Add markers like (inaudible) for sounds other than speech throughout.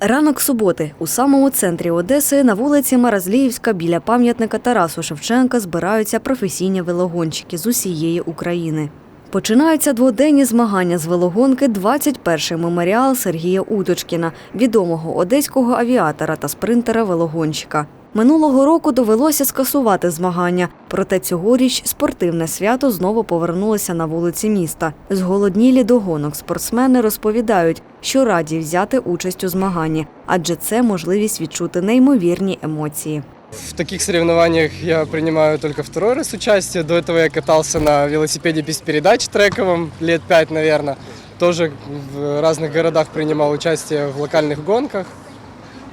Ранок суботи у самому центрі Одеси на вулиці Маразліївська біля пам'ятника Тарасу Шевченка збираються професійні велогонщики з усієї України. Починаються дводенні змагання з велогонки 21-й меморіал Сергія Удочкіна, відомого одеського авіатора та спринтера-велогонщика. Минулого року довелося скасувати змагання, проте цьогоріч спортивне свято знову повернулося на вулиці міста. Зголоднілі до гонок спортсмени розповідають, що раді взяти участь у змаганні, адже це можливість відчути неймовірні емоції. В таких соревнованиях я принимаю только второй раз участие. До этого я катался на велосипеде без передач трековом лет пять, наверное. Тоже в разных городах принимал участие в локальных гонках.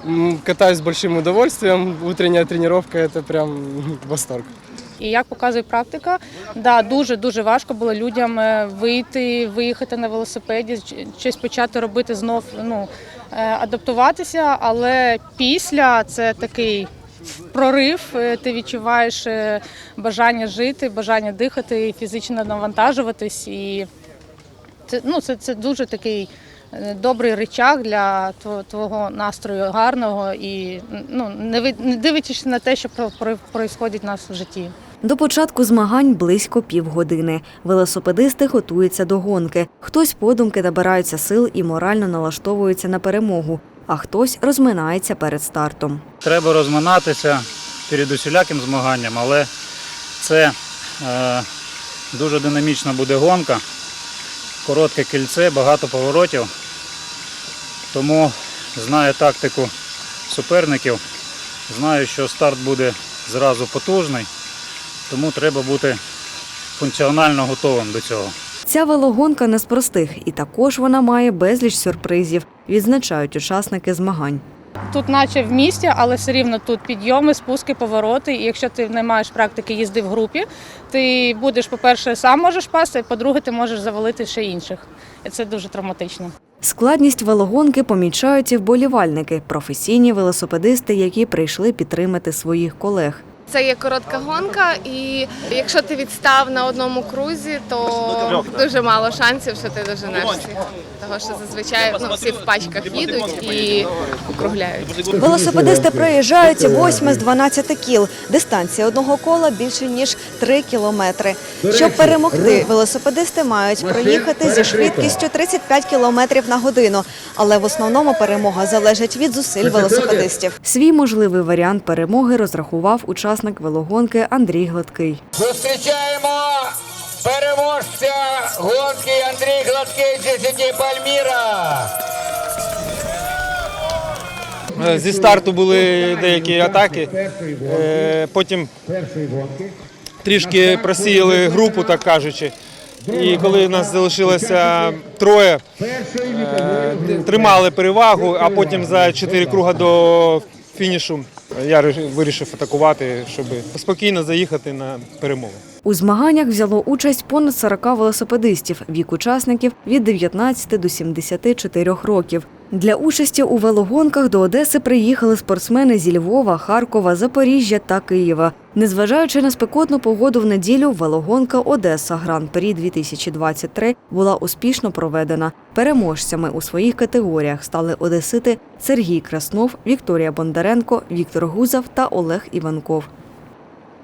М, Катаюсь с большим удовольствием. Утренняя тренировка – это прям (laughs) восторг. І як показує практика, да, дуже дуже важко було людям е, вийти, виїхати на велосипеді, ч- щось почати робити знов, ну е, адаптуватися. Але після це такий прорив. е, Ти відчуваєш е, бажання жити, бажання дихати і фізично навантажуватись. І це ну це, це дуже такий. е, Добрий речах для тво- твого настрою гарного і ну не ви- не дивлячись на те, що про- про- нас в житті. До початку змагань близько півгодини. Велосипедисти готуються до гонки. Хтось подумки набираються сил і морально налаштовується на перемогу, а хтось розминається перед стартом. Треба розминатися перед усіляким змаганням, але це е, дуже динамічна буде гонка, коротке кільце, багато поворотів. Тому знаю тактику суперників, знаю, що старт буде зразу потужний, тому треба бути функціонально готовим до цього. Ця велогонка не з простих, і також вона має безліч сюрпризів, відзначають учасники змагань. Тут, наче в місті, але все рівно тут підйоми, спуски, повороти. І якщо ти не маєш практики їзди в групі, ти будеш, по-перше, сам можеш пасти, а по-друге, ти можеш завалити ще інших. І це дуже травматично. Складність велогонки помічають і вболівальники, професійні велосипедисти, які прийшли підтримати своїх колег. Це є коротка гонка, і якщо ти відстав на одному крузі, то дуже мало шансів, що ти доженеш всіх. Того що зазвичай ну, всі в пачках їдуть і округляють. Велосипедисти проїжджають 8 з 12 кіл. Дистанція одного кола більше ніж 3 кілометри. Щоб перемогти, велосипедисти мають проїхати зі швидкістю 35 кілометрів на годину. Але в основному перемога залежить від зусиль велосипедистів. Свій можливий варіант перемоги розрахував учасник велогонки Андрій Гладкий. Зустрічаємо переможця гонки Андрій Гладкий GCT Пальміра. Е, Зі старту були деякі атаки, е, потім трішки просіяли групу, так кажучи. І коли нас залишилося троє, е, тримали перевагу, а потім за чотири круга до фінішу я вирішив атакувати, щоб спокійно заїхати на перемогу. У змаганнях взяло участь понад 40 велосипедистів, вік учасників від 19 до 74 років. Для участі у велогонках до Одеси приїхали спортсмени зі Львова, Харкова, Запоріжжя та Києва. Незважаючи на спекотну погоду в неділю, велогонка Одеса Гран-прі 2023 була успішно проведена. Переможцями у своїх категоріях стали одесити Сергій Краснов, Вікторія Бондаренко, Віктор Гузов та Олег Іванков.